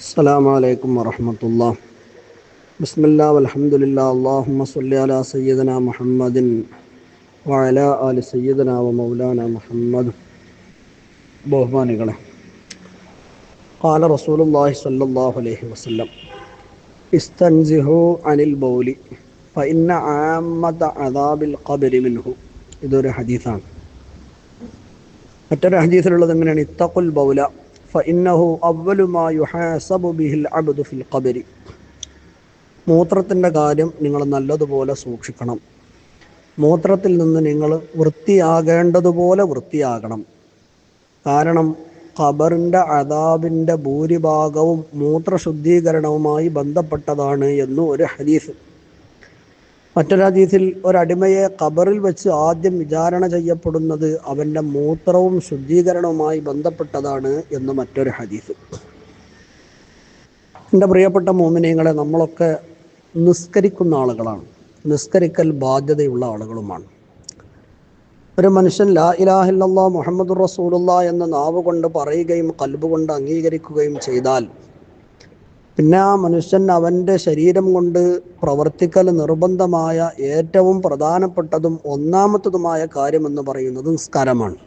السلام عليكم ورحمة الله بسم الله والحمد لله اللهم صل على سيدنا محمد وعلى آل سيدنا ومولانا محمد ബഹുമാനികളെ قال رسول الله صلى الله عليه وسلم استنزهوا عن البول فإن عامة عذاب القبر منه ഇതൊരു ഹദീസാണ് മറ്റൊരു ഹദീസിലുള്ളത് എങ്ങനെയാണ് ഇത്തഖുൽ ബൗല ഫഇന്നഹു أول ما يحاسب به العبد في القبر മൂത്രത്തിന്റെ കാര്യം നിങ്ങൾ നല്ലതുപോലെ സൂക്ഷിക്കണം. മൂത്രത്തിൽ നിന്ന് നിങ്ങൾ വൃത്തിയാകേണ്ടതുപോലെ വൃത്തിയാകണം. കാരണം ഖബറിന്റെ അതാബിന്റെ ഭൂരിഭാഗവും മൂത്രശുദ്ധീകരണവുമായി ബന്ധപ്പെട്ടതാണ് എന്ന് ഒരു ഹദീസ്. മറ്റൊരു ഒരടിമയെ ഖബറിൽ വെച്ച് ആദ്യം വിചാരണ ചെയ്യപ്പെടുന്നത് അവന്റെ മൂത്രവും ശുദ്ധീകരണവുമായി ബന്ധപ്പെട്ടതാണ് എന്ന് മറ്റൊരു ഹദീസ്. എന്റെ പ്രിയപ്പെട്ട മോമിനിയങ്ങളെ നമ്മളൊക്കെ നിസ്കരിക്കുന്ന ആളുകളാണ്. നിസ്കരിക്കൽ ബാധ്യതയുള്ള ആളുകളുമാണ്. ഒരു മനുഷ്യൻ ലാ ഇലാഹില്ലാ മുഹമ്മദ് റസൂലുള്ള എന്ന നാവ് കൊണ്ട് പറയുകയും കൽബ് കൊണ്ട് അംഗീകരിക്കുകയും ചെയ്താൽ പിന്നെ ആ മനുഷ്യൻ അവന്റെ ശരീരം കൊണ്ട് പ്രവർത്തിക്കൽ നിർബന്ധമായ ഏറ്റവും പ്രധാനപ്പെട്ടതും ഒന്നാമത്തതുമായ കാര്യമെന്ന് പറയുന്നത് നിസ്കാരമാണ്.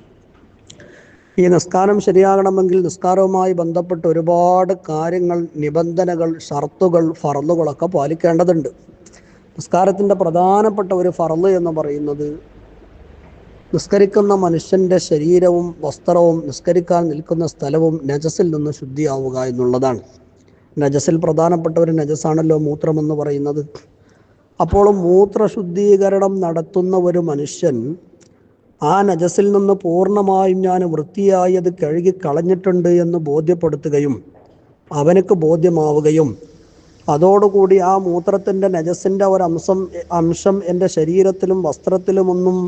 ഈ നിസ്കാരം ശരിയാകണമെങ്കിൽ നിസ്കാരവുമായി ബന്ധപ്പെട്ട് ഒരുപാട് കാര്യങ്ങൾ നിബന്ധനകൾ ഷർത്തുകൾ ഫറലുകളൊക്കെ പാലിക്കേണ്ടതുണ്ട്. നിസ്കാരത്തിന്റെ പ്രധാനപ്പെട്ട ഒരു ഫറൽ എന്ന് പറയുന്നത് നിസ്കരിക്കുന്ന മനുഷ്യന്റെ ശരീരവും വസ്ത്രവും നിസ്കരിക്കാൻ നിൽക്കുന്ന സ്ഥലവും നജസിൽ നിന്ന് ശുദ്ധിയാവുക എന്നുള്ളതാണ്. നജസിൽ പ്രധാനപ്പെട്ട ഒരു നജസാണല്ലോ മൂത്രമെന്ന് പറയുന്നത്. അപ്പോൾ മൂത്രശുദ്ധീകരണം നടത്തുന്ന ഒരു മനുഷ്യൻ ആ നജസിൽ നിന്ന് പൂർണമായും ഞാൻ വൃത്തിയായി അത് കഴുകി കളഞ്ഞിട്ടുണ്ട് എന്ന് ബോധ്യപ്പെടുത്തുകയും അവനക്ക് ബോധ്യമാവുകയും അതോടുകൂടി ആ മൂത്രത്തിന്റെ നജസിന്റെ ഒരംശം അംശം എന്റെ ശരീരത്തിലും വസ്ത്രത്തിലുമൊന്നും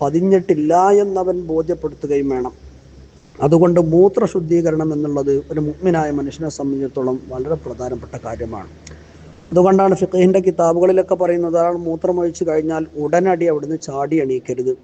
പതിഞ്ഞിട്ടില്ല എന്നവൻ ബോധ്യപ്പെടുത്തുകയും വേണം. അതുകൊണ്ട് മൂത്രശുദ്ധീകരണം എന്നുള്ളത് ഒരു മുഗ്മിനായ മനുഷ്യനെ സംബന്ധിച്ചിടത്തോളം വളരെ പ്രധാനപ്പെട്ട കാര്യമാണ്. അതുകൊണ്ടാണ് ഫിഖഹിന്റെ കിതാബുകളിലൊക്കെ പറയുന്നത് ഒരാൾ മൂത്രമൊഴിച്ചു കഴിഞ്ഞാൽ ഉടനടി അവിടുന്ന് ചാടി എണീക്കരുത്.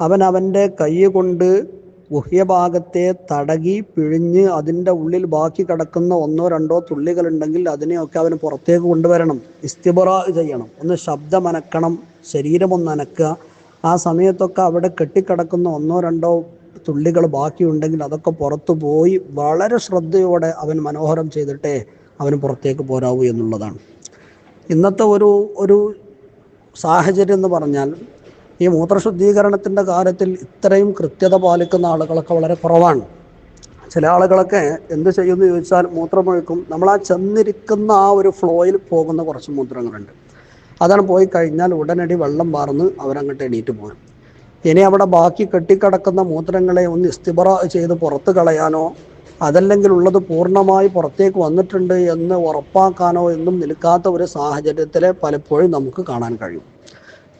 അവൻ അവന്റെ കൈ കൊണ്ട് ഗുഹ്യഭാഗത്തെ തടകി പിഴിഞ്ഞ് അതിന്റെ ഉള്ളിൽ ബാക്കി കിടക്കുന്ന ഒന്നോ രണ്ടോ തുള്ളികൾ ഉണ്ടെങ്കിൽ അതിനെയൊക്കെ അവന് പുറത്തേക്ക് കൊണ്ടുവരണം ഇസ്തിബറ ചെയ്യണം ഒന്ന് ശബ്ദമനക്കണം ശരീരമൊന്ന് അനക്കുക. ആ സമയത്തൊക്കെ അവിടെ കെട്ടിക്കിടക്കുന്ന ഒന്നോ രണ്ടോ തുള്ളികൾ ബാക്കിയുണ്ടെങ്കിൽ അതൊക്കെ പുറത്തു പോയി വളരെ ശ്രദ്ധയോടെ അവൻ മനോഹരം ചെയ്തിട്ടേ അവൻ പുറത്തേക്ക് പോരാവൂ എന്നുള്ളതാണ്. ഇന്നത്തെ ഒരു ഒരു സാഹചര്യം എന്ന് പറഞ്ഞാൽ ഈ മൂത്രശുദ്ധീകരണത്തിന്റെ കാര്യത്തിൽ ഇത്രയും കൃത്യത പാലിക്കുന്ന ആളുകളൊക്കെ വളരെ കുറവാണ്. ചില ആളുകളൊക്കെ എന്ത് ചെയ്യുമെന്ന് ചോദിച്ചാൽ മൂത്രമൊഴുക്കും. നമ്മൾ ആ ചെന്നിരിക്കുന്ന ആ ഒരു ഫ്ലോയിൽ പോകുന്ന കുറച്ച് മൂത്രങ്ങളുണ്ട്. അതാണ് പോയി കഴിഞ്ഞാൽ ഉടനടി വെള്ളം പാർന്ന് അവരങ്ങോട്ട് എണീറ്റ് പോരും. ഇനി അവിടെ ബാക്കി കെട്ടിക്കിടക്കുന്ന മൂത്രങ്ങളെ ഒന്ന് ഇസ്തിബറ ചെയ്ത് പുറത്ത് കളയാനോ അതല്ലെങ്കിൽ ഉള്ളത് പൂർണമായി പുറത്തേക്ക് വന്നിട്ടുണ്ട് എന്ന് ഉറപ്പാക്കാനോ എന്നും നിൽക്കാത്ത ഒരു സാഹചര്യത്തിൽ പലപ്പോഴും നമുക്ക് കാണാൻ കഴിയും.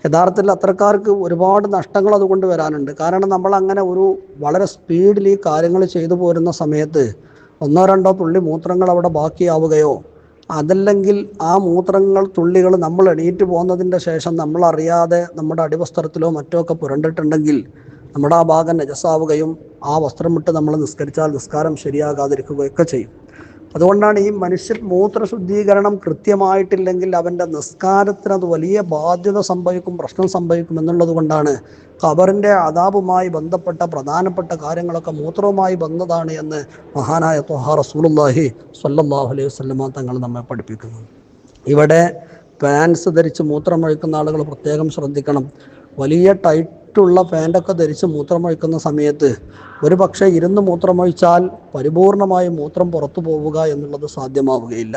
യഥാർത്ഥത്തിൽ അത്രക്കാർക്ക് ഒരുപാട് നഷ്ടങ്ങൾ അതുകൊണ്ട് വരാനുണ്ട്. കാരണം നമ്മൾ അങ്ങനെ ഒരു വളരെ സ്പീഡിൽ ഈ കാര്യങ്ങൾ ചെയ്തു പോരുന്ന സമയത്ത് ഒന്നോ രണ്ടോ തുള്ളി മൂത്രങ്ങൾ അവിടെ ബാക്കിയാവുകയോ അതല്ലെങ്കിൽ ആ മൂത്രങ്ങൾ തുള്ളികൾ നമ്മൾ എണീറ്റ് പോകുന്നതിന്റെ ശേഷം നമ്മൾ അറിയാതെ നമ്മുടെ അടിവസ്ത്രത്തിലോ മറ്റോ ഒക്കെ പുരണ്ടിട്ടുണ്ടെങ്കിൽ നമ്മുടെ ആ ഭാഗം നജസാവുകയും ആ വസ്ത്രം വിട്ട് നമ്മൾ നിസ്കരിച്ചാൽ നിസ്കാരം ശരിയാകാതിരിക്കുകയൊക്കെ ചെയ്യും. അതുകൊണ്ടാണ് ഈ മനുഷ്യൻ മൂത്രശുദ്ധീകരണം കൃത്യമായിട്ടില്ലെങ്കിൽ അവന്റെ നിസ്കാരത്തിന് അത് വലിയ ബാധ്യത സംഭവിക്കും പ്രശ്നം സംഭവിക്കും എന്നുള്ളത് കൊണ്ടാണ് ഖബറിന്റെ അതാബുമായി ബന്ധപ്പെട്ട പ്രധാനപ്പെട്ട കാര്യങ്ങളൊക്കെ മൂത്രവുമായി ബന്ധതാണ് എന്ന് മഹാനായ തൊഹാ റസൂലുല്ലാഹി സല്ലാഹു അലൈഹി വസ്ലമ തങ്ങൾ നമ്മെ പഠിപ്പിക്കുന്നു. ഇവിടെ പാൻസ് ധരിച്ച് മൂത്രമൊഴിക്കുന്ന ആളുകൾ പ്രത്യേകം ശ്രദ്ധിക്കണം. വലിയ ടൈറ്റുള്ള പാന്റൊക്കെ ധരിച്ച് മൂത്രമൊഴിക്കുന്ന സമയത്ത് ഒരു പക്ഷേ ഇരുന്ന് മൂത്രമൊഴിച്ചാൽ പരിപൂർണമായി മൂത്രം പുറത്തു പോവുക എന്നുള്ളത് സാധ്യമാവുകയില്ല.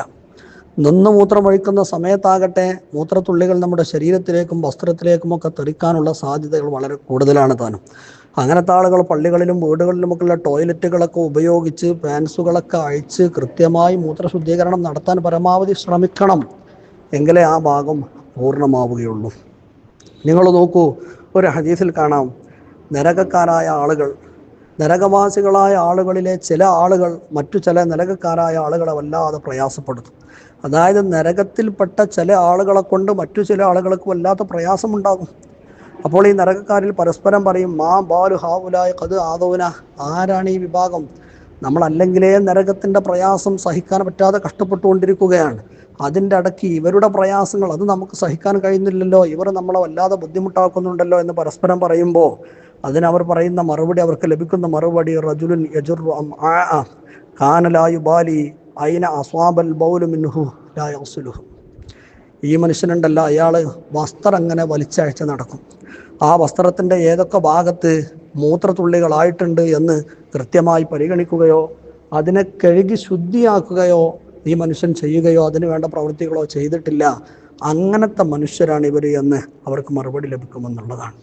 നിന്ന് മൂത്രമൊഴിക്കുന്ന സമയത്താകട്ടെ മൂത്രത്തുള്ളികൾ നമ്മുടെ ശരീരത്തിലേക്കും വസ്ത്രത്തിലേക്കുമൊക്കെ തെറിക്കാനുള്ള സാധ്യതകൾ വളരെ കൂടുതലാണ് താനും. അങ്ങനത്തെ ആളുകൾ പള്ളികളിലും വീടുകളിലുമൊക്കെയുള്ള ടോയ്ലറ്റുകളൊക്കെ ഉപയോഗിച്ച് പാൻസുകളൊക്കെ അഴിച്ച് കൃത്യമായി മൂത്രശുദ്ധീകരണം നടത്താൻ പരമാവധി ശ്രമിക്കണം. എങ്കിലേ ആ ഭാഗം പൂർണമാവുകയുള്ളൂ. നിങ്ങൾ നോക്കൂ ഒരു ഹദീസിൽ കാണാം. നരകക്കാരായ ആളുകൾ നരകവാസികളായ ആളുകളിലെ ചില ആളുകൾ മറ്റു ചില നരകക്കാരായ ആളുകളെ വല്ലാതെ പ്രയാസപ്പെടുത്തും അതായത് നരകത്തിൽപ്പെട്ട ചില ആളുകളെ കൊണ്ട് മറ്റു ചില ആളുകൾക്ക് വല്ലാത്ത പ്രയാസമുണ്ടാകും. അപ്പോൾ ഈ നരകക്കാരിൽ പരസ്പരം പറയും മാ ബാലു ഹാവുലായ കത് ആദോന. ആരാണ് ഈ വിഭാഗം? നമ്മളല്ലെങ്കിലേ നരകത്തിന്റെ പ്രയാസം സഹിക്കാൻ പറ്റാതെ കഷ്ടപ്പെട്ടുകൊണ്ടിരിക്കുകയാണ്. അതിന്റെ ഇടയ്ക്ക് ഇവരുടെ പ്രയാസങ്ങൾ അത് നമുക്ക് സഹിക്കാൻ കഴിയുന്നില്ലല്ലോ. ഇവർ നമ്മളെ വല്ലാതെ ബുദ്ധിമുട്ടാക്കുന്നുണ്ടല്ലോ എന്ന് പരസ്പരം പറയുമ്പോൾ അതിനവർ പറയുന്ന മറുപടി അവർക്ക് ലഭിക്കുന്ന മറുപടി റജുലുൻ യജുർ കാനലായു ബാലി അയിന അസ്വാബൽ ബൗലു മിൻഹു ലാ യഗ്സുലുഹു. ഈ മനുഷ്യനുണ്ടല്ല അയാൾ വസ്ത്രം അങ്ങനെ വലിച്ചയച്ച് നടക്കും. ആ വസ്ത്രത്തിന്റെ ഏതൊക്കെ ഭാഗത്ത് മൂത്രത്തുള്ളികളായിട്ടുണ്ട് എന്ന് കൃത്യമായി പരിഗണിക്കുകയോ അതിനെ കഴുകി ശുദ്ധിയാക്കുകയോ ഈ മനുഷ്യൻ ചെയ്യുകയോ അതിന് വേണ്ട പ്രവൃത്തികളോ ചെയ്തിട്ടില്ല. അങ്ങനത്തെ മനുഷ്യരാണ് ഇവർ എന്ന് അവർക്ക് മറുപടി ലഭിക്കുമെന്നുള്ളതാണ്.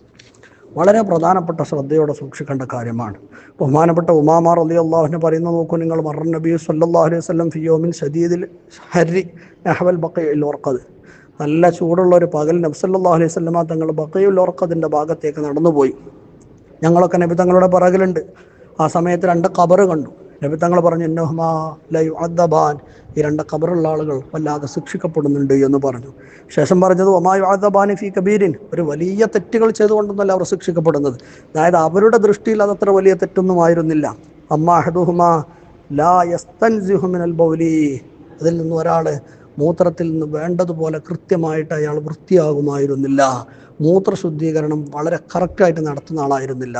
വളരെ പ്രധാനപ്പെട്ട ശ്രദ്ധയോടെ സൂക്ഷിക്കേണ്ട കാര്യമാണ്. ബഹുമാനപ്പെട്ട ഉമാമാർ അലി അള്ളാഹുവിനെ പറയുന്ന നോക്കൂ നിങ്ങൾ മറൻ നബി സല്ലാ അലൈഹി വല്ലം ഫിയോമിൻ ഷദീദിൽ ഹരി നെഹവൽ ബക്കയിൽ ഓർക്കത് നല്ല ചൂടുള്ള ഒരു പകൽ നബ്സല്ലാ അലൈഹി സ്വല്ലമ തങ്ങൾ ബക്കയിൽ ഓർക്കതിന്റെ ഭാഗത്തേക്ക് നടന്നുപോയി. ഞങ്ങളൊക്കെ നബി തങ്ങളുടെ പിറകിലുണ്ട്. ആ സമയത്ത് രണ്ട് കബറ് കണ്ടു. നബി തങ്ങൾ പറഞ്ഞു ഇന്നഹുമാ ലൈ അദ്ദബാൻ ഈ രണ്ട് കബറുള്ള ആളുകൾ വല്ലാതെ ശിക്ഷിക്കപ്പെടുന്നുണ്ട് എന്ന് പറഞ്ഞു. ശേഷം പറഞ്ഞത് ഒമായു അദ്ദബാനി ഫി കബീരിൻ. ഒരു വലിയ തെറ്റുകൾ ചെയ്തുകൊണ്ടൊന്നല്ല അവർ ശിക്ഷിക്കപ്പെടുന്നത്. അതായത് അവരുടെ ദൃഷ്ടിയിൽ അതത്ര വലിയ തെറ്റൊന്നും ആയിരുന്നില്ല. അമ്മ ലാ മിനൽ ബൗലി. അതിൽ നിന്നും ഒരാൾ മൂത്രത്തിൽ നിന്ന് വേണ്ടതുപോലെ കൃത്യമായിട്ട് അയാൾ വൃത്തിയാകുമായിരുന്നില്ല. മൂത്രശുദ്ധീകരണം വളരെ കറക്റ്റായിട്ട് നടത്തുന്ന ആളായിരുന്നില്ല.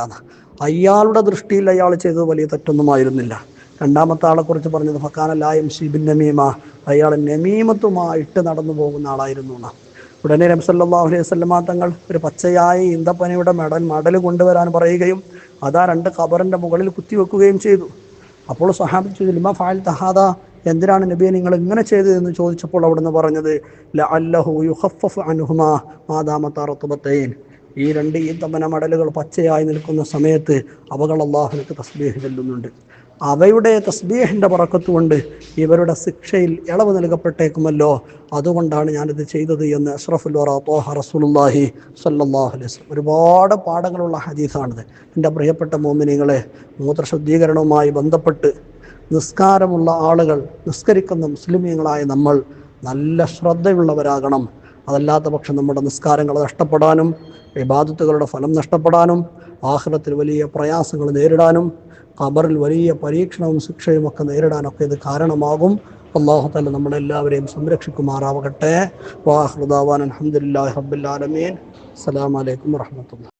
അയാളുടെ ദൃഷ്ടിയിൽ അയാൾ ചെയ്തത് വലിയ തെറ്റൊന്നുമായിരുന്നില്ല രണ്ടാമത്തെ ആളെക്കുറിച്ച് പറഞ്ഞത് ഫക്കാനല്ലായും ഷിബിൻ നമീമ. അയാൾ നമീമത്തുമായിട്ട് നടന്നു പോകുന്ന ആളായിരുന്നു. എന്നാണ് ഉടനെ നബ്സല്ലാഹു അലൈഹി വസല്ലമ തങ്ങൾ ഒരു പച്ചയായ ഈന്തപ്പനയുടെ മെഡൽ മടൽ കൊണ്ടുവരാൻ പറയുകയും അതാ രണ്ട് ഖബറിന്റെ മുകളിൽ കുത്തിവെക്കുകയും ചെയ്തു. അപ്പോൾ സഹാബി ചോദിച്ചു ലിമ ഫാൽ തഹാദ എന്തിനാണ് നബിയെ നിങ്ങൾ ഇങ്ങനെ ചെയ്തതെന്ന് ചോദിച്ചപ്പോൾ അവിടുന്ന് പറഞ്ഞത് ലഅല്ലഹു യുഖഫഫു അൻഹുമാ മാദാമത്ത റത്തുബത്തൈൻ ഈ രണ്ട് ഈ തമന മടലുകൾ പച്ചയായി നിൽക്കുന്ന സമയത്ത് അവകൾ അള്ളാഹുനക്ക് തസ്ബീഹ് ചെല്ലുന്നുണ്ട്. അവയുടെ തസ്ബീഹിന്റെ പറക്കത്തുകൊണ്ട് ഇവരുടെ ശിക്ഷയിൽ ഇളവ് നൽകപ്പെട്ടേക്കുമല്ലോ. അതുകൊണ്ടാണ് ഞാനിത് ചെയ്തത് എന്ന് അഷ്റഫുൽ വറ തോഹ റസൂലുല്ലാഹി സല്ലാഹു വസല്ലം. ഒരുപാട് പാഠങ്ങളുള്ള ഹദീസാണിത്. എന്റെ പ്രിയപ്പെട്ട മോമിനികളെ മൂത്രശുദ്ധീകരണവുമായി ബന്ധപ്പെട്ട് നിസ്കാരമുള്ള ആളുകൾ നിസ്കരിക്കുന്ന മുസ്ലിമീങ്ങളായ നമ്മൾ നല്ല ശ്രദ്ധയുള്ളവരാകണം. അതല്ലാത്ത പക്ഷം നമ്മുടെ നിസ്കാരങ്ങൾ നഷ്ടപ്പെടാനും ഇബാദത്തുകളുടെ ഫലം നഷ്ടപ്പെടാനും ആഹ്ലത്തിൽ വലിയ പ്രയാസങ്ങൾ നേരിടാനും ഖബറിൽ വലിയ പരീക്ഷണവും ശിക്ഷയും ഒക്കെ നേരിടാനൊക്കെ ഇത് കാരണമാകും. അള്ളാഹു തല നമ്മളെല്ലാവരെയും സംരക്ഷിക്കുമാറാവട്ടെ. വാഹൃദാവാൻ അലഹമുല്ലാ റബ്ബുല്ലാലമീൻ അസ്സലാമലൈക്കും വർഹമത്തുള്ള